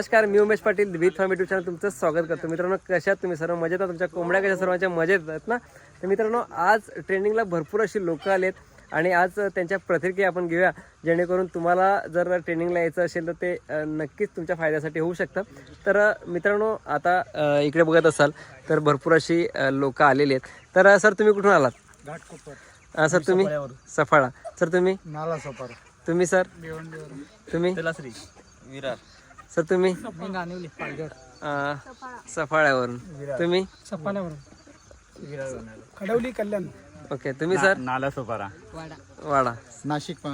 नमस्कार मी Umesh Patil with farm YouTube channel तुमचं स्वागत करतो. मित्रांनो कशात तुम्ही सर्व? मजेत आहात? तुमच्या कोंबड्या कशा? सर्वांच्या मजेत आहेत ना? तर मित्रांनो आज ट्रेनिंगला भरपूर अशी लोक आलेत आणि आज त्यांच्या प्रतिक्रिया आपण घेऊया. जेणेकरून तुम्हाला जर ट्रेनिंगला यायचं असेल तर ते नक्कीच तुमच्या फायद्यासाठी होऊ शकतं. तर मित्रांनो आता इकडे बघत असाल तर भरपूर अशी लोक आलेली आहेत. तर सर तुम्ही कुठून आलात? घाटकोपर. सर तुम्ही? सफाळा. सर तुम्ही? नाला सोपार तुम्ही सर? तुम्ही? विरार. सर तुम्ही? मी गाणिवली पालघर अ, सफाळ्यावरून. तुम्ही? खडवली कल्याण. ओके तुम्ही सर? नाला सोपारा. वाडा. नाशिक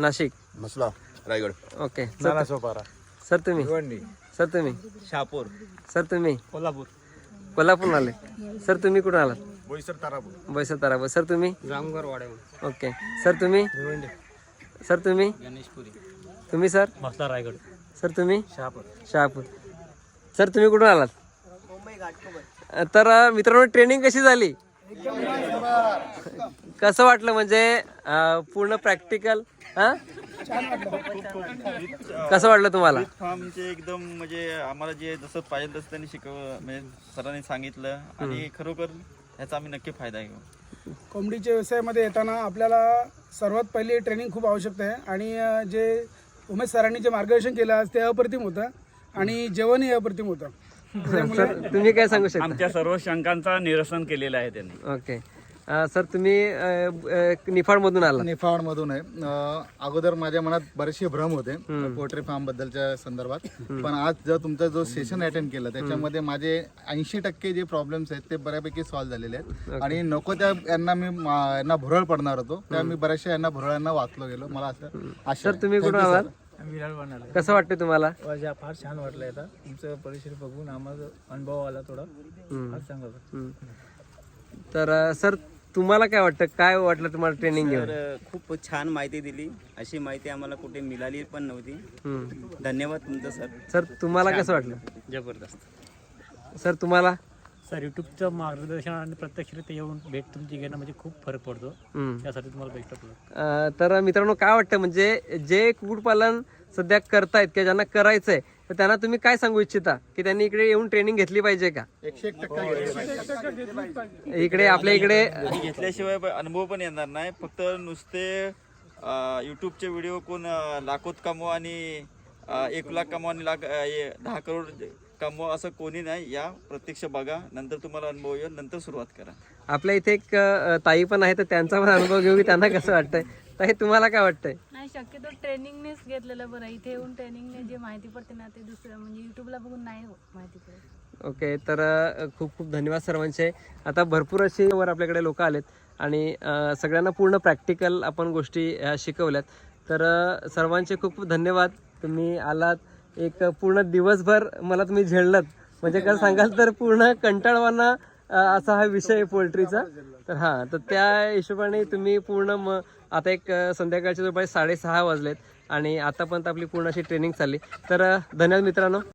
नाशिक. मसला रायगड. ओके. नाला सोपारा. सर तुम्ही? सर तुम्ही? शहापूर. सर तुम्ही? कोल्हापूर. कोल्हापूर आले. सर तुम्ही कुठून आलात? बोईसर तारापूर. बैसर तारापूर. सर तुम्ही? जामगर वाड्यावर ओके. सर तुम्ही? सर तुम्ही? गणेशपुरी. तुम्ही सर? मसला रायगड. सर तुम्ही? शहापूर. शहापूर. सर तुम्ही कुठून आलात? तर मित्रांनो ट्रेनिंग कशी झाली? कसं वाटलं म्हणजे पूर्ण प्रॅक्टिकल हा? कसं वाटलं तुम्हाला? फार्मचे एकदम म्हणजे आम्हाला जे जसं पाहिजे तसं त्यांनी शिकव म्हणजे सरांनी सांगितलं. आणि खरोखर ह्याचा आम्ही नक्की फायदा घेऊ. कोंबडीच्या व्यवसायामध्ये येताना आपल्याला सर्वात पहिली ट्रेनिंग खूप आवश्यक आहे. आणि जे उमेश सरांनी जे मार्गदर्शन केलं आज ते अप्रतिम होतं आणि जेवणही अप्रतिम होतं. तुम्ही काय सांगू शकता? आमच्या सर्व शंकांचा निरसन केलेलं आहे त्यांनी. ओके. अ, सर तुम्ही अ, अ, निफाडमधून आलात. निफाड मधून आहे. अं, अगोदर माझ्या मनात बरेचसे भ्रम होते पोल्ट्री फार्म बद्दलच्या संदर्भात. पण आज जर तुमचा जो सेशन अटेंड केला त्याच्यामध्ये माझे ऐंशी टक्के जे प्रॉब्लेम्स आहेत ते बऱ्यापैकी सॉल्व्ह झालेले आहेत. आणि नको त्या यांना मी मा- यांना भुरळ पडणार होतो. त्या मी बऱ्याचशा यांना भुरळांना वाचलो गेलो. मला असं आशा सर तुम्ही कुठून आलात? बनाला कसं वाटतं तुम्हाला? माझ्या फार छान वाटलं आता. तुमचं परिसर बघून आम्हाला अनुभव आला थोडा. फार चांगला वाटलं. हम्म. तर अ, सर तुम्हाला काय वाटतं? काय वाटलं तुम्हाला ट्रेनिंग घेऊन? तर खूप छान माहिती दिली. अशी माहिती आम्हाला कुठे मिळाली पण नव्हती. हम्म. धन्यवाद तुमचं सर सर तुम्हाला कसं वाटलं? जबरदस्त. सर तुम्हाला? सर यूट्यूबचं मार्गदर्शन आणि प्रत्यक्षरित्या येऊन भेट तुमची घेणं म्हणजे खूप फरक पडतो. हम्म. त्यासाठी तुम्हाला बेस्ट ऑफ लक अ, तर मित्रांनो काय वाटतं? म्हणजे जे कुक्कुटपालन सध्या करतायत किंवा ज्यांना करायचंय तर त्यांना तुम्ही काय सांगू इच्छिता? की त्यांनी इकडे येऊन ट्रेनिंग घेतली पाहिजे का? एकशे एक टक्का इकडे आपल्या इकडे आणि घेतल्याशिवाय प- अनुभव पण येणार नाही. फक्त नुसते युट्यूबचे व्हिडिओ कोण अं, लाखोत कमवा आणि अं, एक लाख कमवा आणि लाख अं, हे दहा करोड कमवा असं कोणी नाही. या प्रत्यक्ष बघा. नंतर तुम्हाला अनुभव येईल. नंतर सुरुवात करा. आपल्या इथे एक अ, ताई पण आहे तर त्यांचा पण अनुभव घेऊ की त्यांना कसं वाटतंय. ताई तुम्हाला काय वाटतंय? नाही शक्यतो ट्रेनिंगनेच घेतलेलं बरं. इथे येऊन ट्रेनिंगने जे माहिती पडते ना ते दुसरं. म्हणजे युट्यूबला बघून नाही होत माहिती पडत. ओके तर अ, खूप खूप धन्यवाद सर्वांचे. आता भरपूर असे वर आपल्याकडे लोक आलेत आणि अ, सगळ्यांना पूर्ण प्रॅक्टिकल आपण गोष्टी ह्या शिकवल्यात. तर अ, सर्वांचे खूप खूप धन्यवाद. तुम्ही आलात. एक पूर्ण दिवसभर मला तुम्ही झेललात. म्हणजे कसं सांगाल तर पूर्ण कंटाळवाना अ, असा हा विषय आहे पोल्ट्रीचा. तर हां तर त्या हिशोबाने तुम्ही पूर्ण म आता एक संध्याकाळचे जवळपास साडेसहा वाजलेत आणि आतापर्यंत आपली पूर्ण अशी ट्रेनिंग चालली. तर धन्यवाद मित्रांनो.